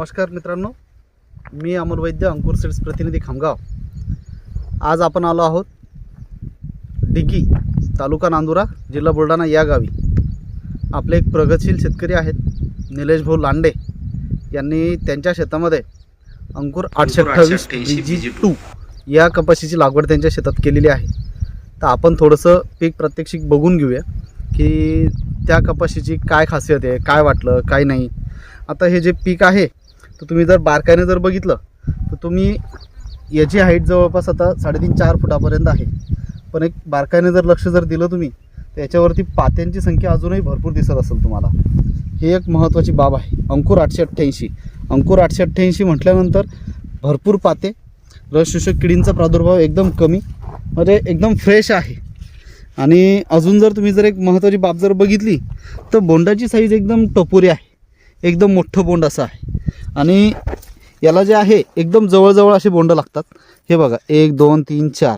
नमस्कार मित्रांनो मी अमोल वैद्य अंकुर सीड्स प्रतिनिधी खामगाव. आज आपण आलो आहोत डिगी तालुका नांदुरा जिल्हा बुलढाणा या गावी. आपले एक प्रगतशील शेतकरी आहेत निलेश भाऊ लांडे यांनी त्यांच्या शेतामध्ये अंकुर आठशे अठ्ठावीस जी टू या कपाशीची लागवड त्यांच्या शेतात केलेली आहे. तर आपण थोडंसं पीक प्रात्यक्षिक बघून घेऊया की त्या कपाशीची काय खासियत आहे काय वाटलं काय नाही. आता हे जे पीक आहे तर तुम्ही जर बारकाईने जर बघितलं तर तुम्ही याची हाईट जवळपास आता साडेतीन चार फुटापर्यंत आहे. पण एक बारकाईने जर लक्ष जर दिलं तुम्ही तर याच्यावरती पात्यांची संख्या अजूनही भरपूर दिसत असेल तुम्हाला. ही एक महत्त्वाची बाब आहे. अंकुर आठशे अठ्ठ्याऐंशी. अंकुर आठशे अठ्ठ्याऐंशी म्हटल्यानंतर भरपूर पाते. रसशोषक किडींचा प्रादुर्भाव एकदम कमी म्हणजे एकदम फ्रेश आहे. आणि अजून जर तुम्ही जर एक महत्त्वाची बाब जर बघितली तर बोंडाची साईज एकदम टपोरी आहे. एकदम मोठं बोंड असं आहे. आणि याला जे आहे एकदम जवळजवळ असे बोंड लागतात. हे बघा एक दोन तीन चार.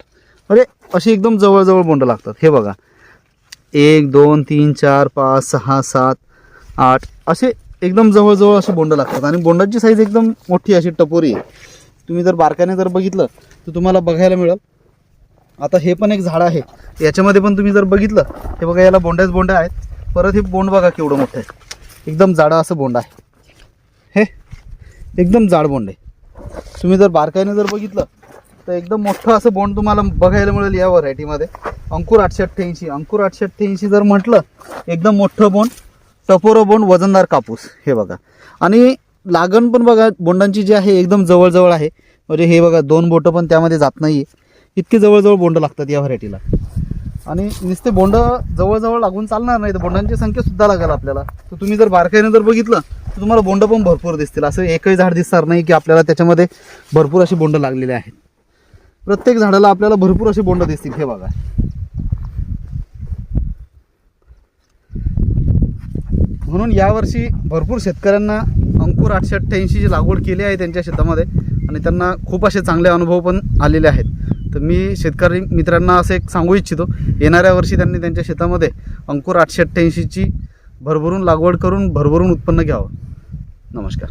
म्हणजे असे एकदम जवळजवळ बोंड लागतात. हे बघा. एक दोन तीन चार पाच सहा सात आठ. असे एकदम जवळजवळ असे बोंड लागतात. आणि बोंडाची साईज एकदम मोठी अशी टपोरी आहे. तुम्ही जर बारकाने जर बघितलं तर तुम्हाला बघायला मिळेल. आता हे पण एक झाड आहे. याच्यामध्ये पण तुम्ही जर बघितलं हे बघा याला बोंड्याच बोंड आहेत. परत हे बोंड बघा केवढं मोठं आहे. एकदम जाडं असं बोंड आहे. हे एकदम जाड बोंड आहे. तुम्ही जर बारकाईने जर बघितलं तर एकदम मोठं असं बोंड तुम्हाला बघायला मिळेल या व्हरायटीमध्ये. अंकुर आठशे अठ्ठ्याऐंशी. अंकुर आठशे अठ्ठ्याऐंशी जर म्हटलं एकदम मोठं बोंड टपोरं बोंड वजनदार कापूस हे बघा. आणि लागण पण बघा बोंडांची जी आहे एकदम जवळजवळ आहे. म्हणजे हे बघा दोन बोटं पण त्यामध्ये जात नाही आहे इतके जवळजवळ बोंड लागतात या व्हरायटीला. आणि नुसते बोंड जवळजवळ लागून चालणार नाही तर बोंडांची संख्या सुद्धा लागेल आपल्याला. तर तुम्ही जर बारकाईने जर बघितलं तर तुम्हाला बोंड पण भरपूर दिसतील. असं एकही झाड दिसणार नाही की आपल्याला त्याच्यामध्ये भरपूर अशी बोंड लागलेली आहेत. प्रत्येक झाडाला आपल्याला भरपूर अशी बोंड दिसतील. हे बघा. म्हणून यावर्षी भरपूर शेतकऱ्यांना अंकुर आठशे अठ्ठ्याऐंशीची लागवड केली आहे त्यांच्या शेतामध्ये आणि त्यांना खूप असे चांगले अनुभव पण आलेले आहेत. तर मी शेतकरी मित्रांना असं एक सांगू इच्छितो येणाऱ्या वर्षी त्यांनी त्यांच्या शेतामध्ये अंकुर आठशे अठ्ठ्याऐंशीची भरभरून लागवड करून भरभरून उत्पन्न घ्यावं. নমস্কার।